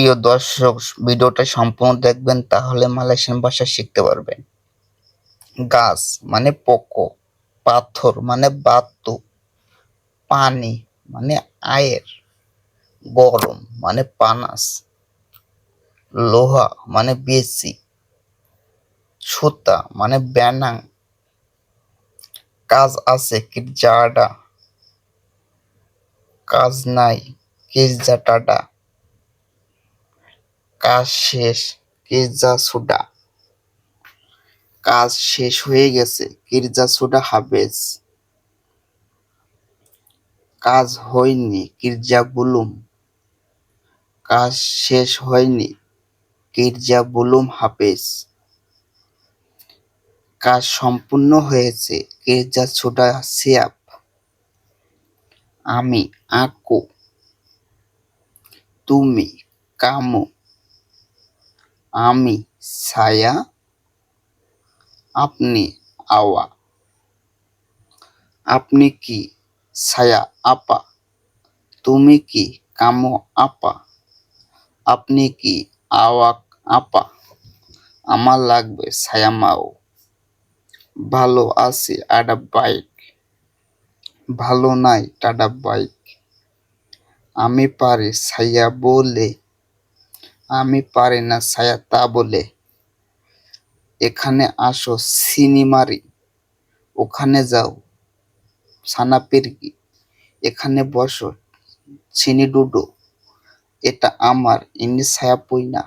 প্রিয় দর্শক, ভিডিওটা সম্পূর্ণ দেখবেন, তাহলে মালয়েশিয়ান ভাষা শিখতে পারবেন। গাছ মানে পোকো, পাথর মানে বাতু, পানি মানে আয়ের, গরম মানে পানাস, লোহা মানে বেসি সুতা মানে ব্যানাং, কাজ আছে কিরজাডা কাজ নাই কিরজাটাডা কাজ শেষ। কিরজা সুডা। কাজ শেষ হয়ে গেছে। কিরজা সুডা হাবেজ কাজ হয়নি। কিরজা বুলুম কাজ শেষ হয়নি। কিরজা বুলুম হাফেজ। কাজ সম্পূর্ণ হয়েছে। কিরজা সুডা সিয়াপ আমি, আঁকু। তুমি, কামু। আমি ছায়া, আপনি আওয়া। আপনি কি ছায়া আপা? তুমি কি কামো আপা? আপনি কি আওয়াক আপা? আমার লাগবে ছায়া মাও। ভালো আছি আডা বাইক। ভালো নাই টাডা বাইক। আমি পারি ছায়া বলে আমি পারি না, ছায়া, তা বলে। এখানে আসো, সিনেমারি। ওখানে যাও সানা পিরগি এখানে বসো ডুডো। এটা আমার, ইনি ছায়া পুইনা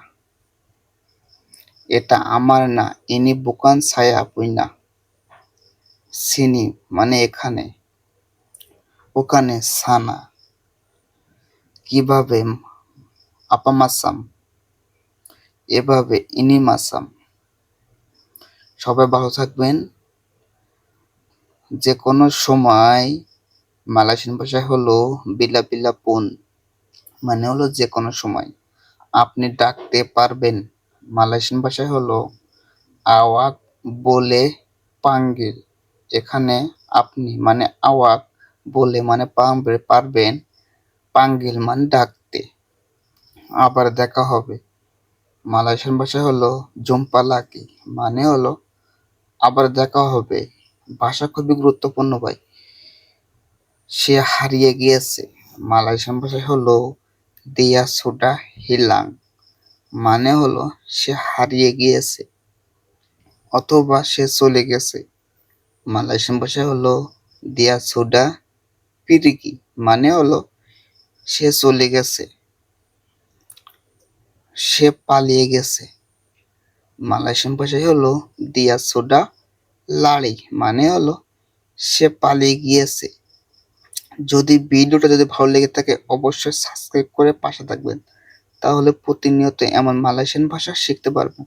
এটা আমার না, ইনি বুকান ছায়া পুইনা সিনি মানে এখানে। ওখানে সানা। কীভাবে, আপামাসাম? এভাবে ইনি মাসাম। সবাই ভালো থাকবেন। যে কোনো সময় মালয়েশিয়ান ভাষায় হলো বিলা বিলা পুন মানে হলো যে কোনো সময়। আপনি ডাকতে পারবেন। মালয়েশিয়ান ভাষায় হলো আওয়াক বলে পাঙ্গিল এখানে আপনি মানে আওয়াক বলে মানে পারবে পারবেন। পাঙ্গিল মানে ডাকতে। আবার দেখা হবে। মালয়েশিয়ান ভাষায় হলো জুম্পা লাকি মানে হলো আবার দেখা হবে। ভাষা খুবই গুরুত্বপূর্ণ ভাই। সে হারিয়ে গিয়েছে। মালয়েশিয়ান ভাষায় হলো দিয়া সোডা হিলাং মানে হলো সে হারিয়ে গিয়েছে, অথবা সে চলে গেছে। মালয়েশিয়ান ভাষায় হলো দিয়া সোডা পিরিকি মানে হলো সে চলে গেছে। সে পালিয়ে গেছে। মালয়েশিয়ান ভাষায় হলো দিয়া সোডা লাড়ি মানে হলো সে পালিয়ে গিয়েছে। যদি ভিডিওটা যদি ভালো লেগে থাকে, অবশ্যই সাবস্ক্রাইব করে পাশে থাকবেন। তাহলে প্রতিনিয়ত এমন মালয়েশিয়ান ভাষা শিখতে পারবেন।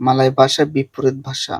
মালয় ভাষা বিপরীত ভাষা।